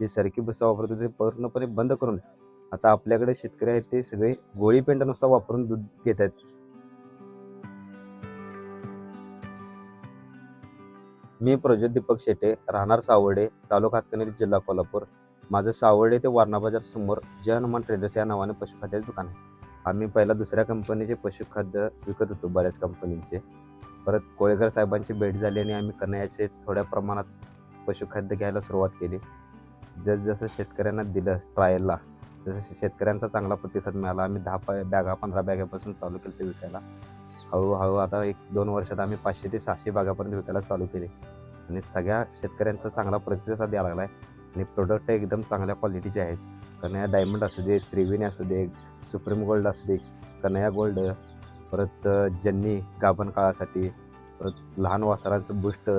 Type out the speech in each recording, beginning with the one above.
जे सरकी भुसा वापरत होते ते पूर्णपणे बंद करून आता आपल्याकडे शेतकरी आहेत ते सगळे गोळी पेंड नुसता वापरून दूध घेत आहेत. मी प्रज्योत दीपक शेटे राहणार सावर्डे तालुका हातकणेरी जिल्हा कोल्हापूर. माझं सावर्डे ते वारणा बाजार समोर जय हनुमान ट्रेडर्स या नावाने पशुखाद्याचं दुकान आहे. आम्ही पहिला दुसऱ्या कंपनीचे पशुखाद्य विकत होतो बऱ्याच कंपनीचे परत कोळेकर साहेबांची भेट झाली आणि आम्ही कन्हैयाचे थोड्या प्रमाणात पशुखाद्य घ्यायला सुरुवात केली. जसजसं शेतकऱ्यांना दिलं ट्रायलला जसं शेतकऱ्यांचा चांगला प्रतिसाद मिळाला आम्ही दहा पा बॅगा पंधरा बॅगापासून चालू केलं ते विकायला. हळूहळू आता एक दोन वर्षात आम्ही पाचशे ते सहाशे बागापर्यंत विकायला चालू केले. आणि सगळ्या शेतकऱ्यांचा चांगला प्रतिसाद द्यायला लागला आहे आणि प्रोडक्ट एकदम चांगल्या क्वालिटीचे आहेत. कन्हैया डायमंड असू दे त्रिवेणी असू दे सुप्रीम गोल्ड असू दे कन्हया गोल्ड परत जन्नी गाभण काळासाठी परत लहान वासरांचं बुष्ट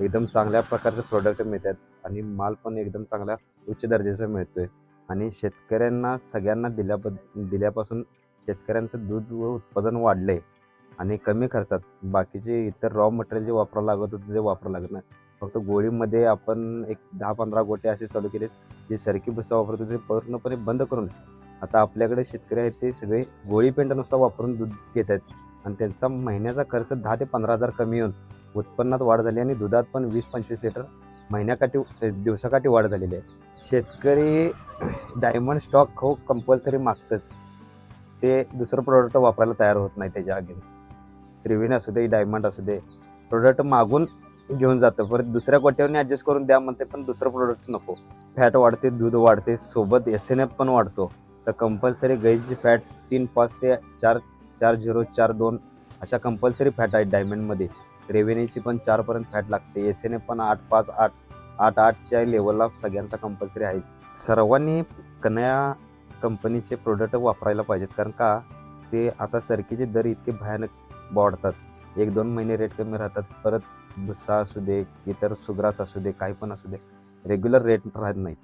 एकदम चांगल्या प्रकारचे प्रोडक्ट मिळतात आणि माल पण एकदम चांगल्या उच्च दर्जाचा मिळतोय. आणि शेतकऱ्यांना सगळ्यांना दिल्याब दिल्यापासून शेतकऱ्यांचं दूध व उत्पादन वाढलंय आणि कमी खर्चात. बाकीचे इतर रॉ मटेरियल जे वापरावं लागत होतं ते वापरावं लागत नाही. फक्त गोळीमध्ये आपण एक दहा पंधरा गोटे असे चालू केले जे सरकी भुसा वापरत होते ते पूर्णपणे बंद करून. आता आपल्याकडे शेतकरी आहेत ते सगळे गोळी पेंट नुसता वापरून दूध घेत आहेत आणि त्यांचा महिन्याचा खर्च दहा ते पंधरा हजार कमी येऊन उत्पन्नात वाढ झाली आणि दुधात पण वीस पंचवीस लिटर महिन्याकाठी दिवसाकाठी वाढ झालेली आहे. शेतकरी डायमंड स्टॉक हो कंपल्सरी मागतंच. ते दुसरं प्रोडक्ट वापरायला तयार होत नाही त्याच्या अगेन्स्ट रिव्हिन असू दे डायमंड असू दे प्रोडक्ट मागून घेऊन जातं. परत दुसऱ्या कोट्यावरनी ॲडजस्ट करून द्या म्हणते पण दुसरं प्रोडक्ट नको. फॅट वाढते दूध वाढते सोबत एस एन एफ पण वाढतो. तर कंपल्सरी गाईची फॅट तीन पाच ते चार चार झिरो चार दोन अशा कंपल्सरी फॅट आहेत डायमंडमध्ये रेव्हेन्यूची पण चारपर्यंत फॅट लागते. एस एन ए पण आठ पाच आठ आठ आठच्या लेवलला सगळ्यांचा कंपल्सरी आहेच. सर्वांनी कन्या कंपनीचे प्रोडक्ट वापरायला पाहिजेत. कारण का? ते आता सरकीचे दर इतके भयानक वाढतात. एक दोन महिने रेट कमी राहतात. परत भुस्सा असू दे इतर सुग्रास असू दे काही पण असू दे रेग्युलर रेट राहत नाही